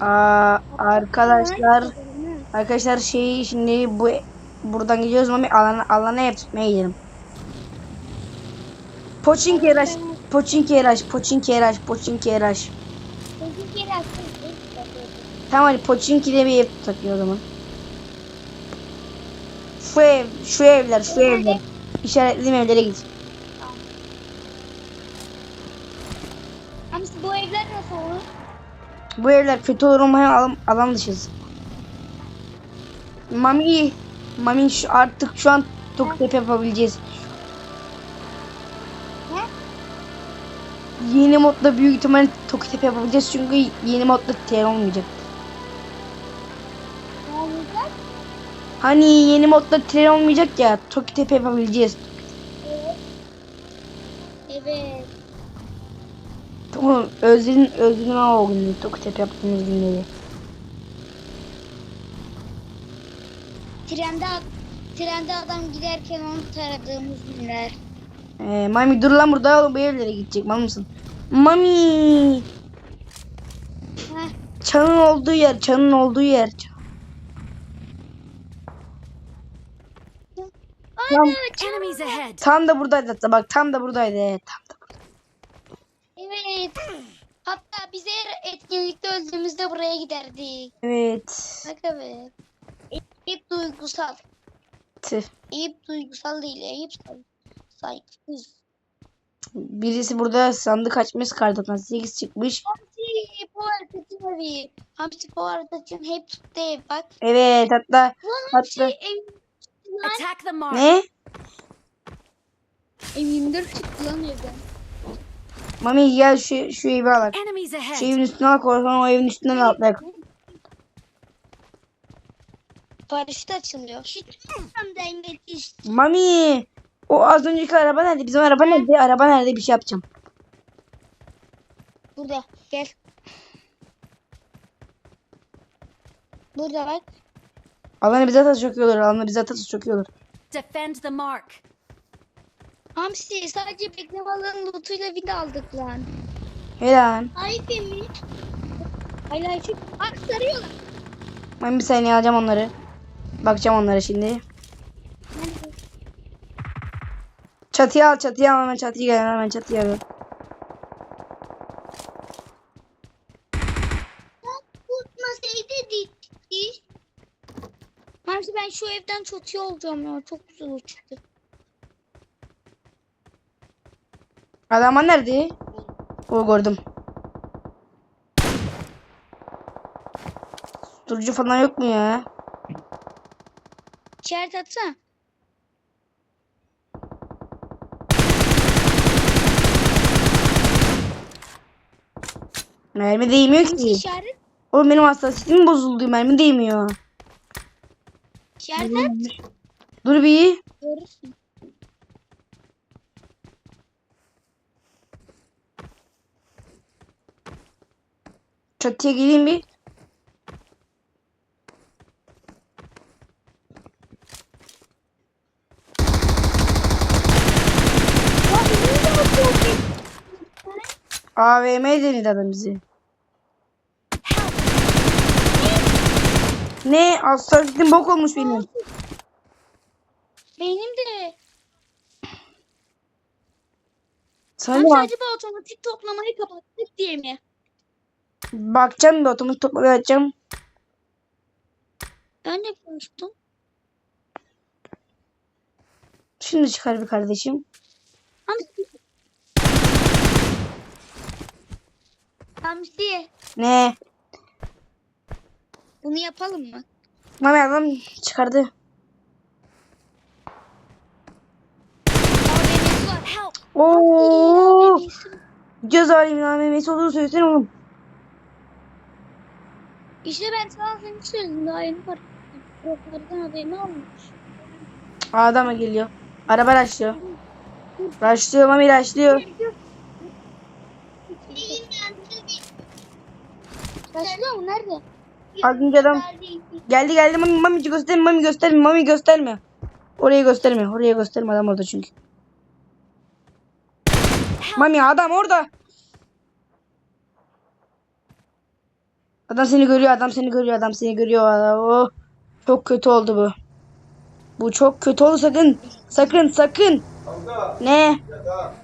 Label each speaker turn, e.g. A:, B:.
A: Aa, arkadaşlar arkadaşlar şey şimdi bu buradan gidiyoruz ama alana alana ev tutmaya gidelim. Poçinki Eraş, Poçinki Eraş, Poçinki Eraş, Poçinki Eraş.
B: Peki geri açtım.
A: Tamam hadi Poçinki'de bir ev ya o zaman. Şu ev, şu evler, şu evler. İşaretlediğim evlere git.
B: Bu evler
A: kötü olur ama alan, alan dışız. Mami, Mami şu, artık şu an Toktepe yapabileceğiz.
B: Ne?
A: Yeni modda büyük ihtimalle Toktepe yapabileceğiz çünkü yeni modda tren olmayacak.
B: Olacak?
A: Hani yeni modda tren olmayacak ya Toktepe yapabileceğiz.
B: Evet. Evet.
A: Tamam özledim özledim ama o günleri Toktepe yaptığımız günleri.
B: Trende, trende adam giderken onu taradığımız günler.
A: Ee, Mami dur lan burada oğlum bu evlere gidecek Mami mısın? Mami!
B: Heh.
A: Çanın olduğu yer, çanın olduğu yer.
C: Ahead.
A: Tam da buradaydı hatta bak tam da buradaydı. Tam da.
B: Evet. Hatta biz her etkinlikte öldüğümüzde buraya giderdik.
A: Evet.
B: Bak be. Eyüp duygusal.
A: Tüh.
B: Eyüp duygusal değil. Eyüp say- saygısız.
A: Birisi burada sandık açmış kartından 8 çıkmış.
B: Hamsi Poğaç'ın evi. Hamsi Poğaç'ın hep tuttu ev bak.
A: Evet hatta
B: Lan Hamsi
A: Hatta-
B: ev.
C: Attack the mark.
A: ne?
B: Ev 24 çıktı lan evden.
A: Mami gel şu, şu evi al.
C: Enemies
A: Şu
C: ahead.
A: evin üstüne al korsan o evin üstünden atlayak.
B: Paraşüt açılıyor.
A: Mami! O az önceki araba nerede? Bizim araba nerede? Araba nerede? Bir şey yapacağım.
B: Burada gel. Burada bak.
A: Alanı bize atarsa çok iyi olur. Alanı bize atarsa çok iyi olur.
C: Defend the mark.
B: Hamsi sadece bekleme alanı lootuyla bir de aldık lan.
A: Helal.
B: Ayıp mi? Hala şu Bak sarıyorlar.
A: Ben bir saniye alacağım onları. Bakacağım onlara şimdi. Çatıya al çatıya al hemen çatıya gel hemen çatıya gel.
B: Hamsi ben şu evden çatıya olacağım ya. Çok güzel o çıktı.
A: Adamlar nerede? O gördüm. Durucu falan yok mu ya?
B: İşaret atsana.
A: Mermi değmiyor ki.
B: işaret.
A: Oğlum benim hassasiyetim bozuldu. Mermi değmiyor.
B: İşaret at.
A: Dur bir.
B: Görürsün.
A: Çatıya geleyim bir. AVM denildi adam bizi. Ne? Hassasiyetim bok olmuş benim.
B: Benim de. Hamsi
A: bak.
B: acaba otomatik toplamayı kapattık diye mi?
A: Bakacağım bir otomatik toplamaya açacağım.
B: Ben de konuştum.
A: Şimdi çıkar bir kardeşim.
B: Hamsi.
A: Ne?
B: Bunu yapalım mı?
A: Mami adam çıkardı. Oo! Göz alayım AVM'si olduğunu söylesene oğlum.
B: İşte ben sana az önce söyledim. Daha yeni fark ettim. Broker'dan AVM almış.
A: Adam mı geliyor? Araba raşlıyor. Raşlıyor Mami raşlıyor.
B: Taşlıyor mu? Nerede?
A: Az önce adam geldi geldi Mami Mami gösterme Mami gösterme Mami gösterme. Oraya gösterme. Oraya gösterme adam orada çünkü. Mami adam orada. Adam seni görüyor, adam seni görüyor, adam seni görüyor. Oh, çok kötü oldu bu. Bu çok kötü oldu sakın. Sakın, sakın.
D: Kanka
A: Ne?
D: yatağa.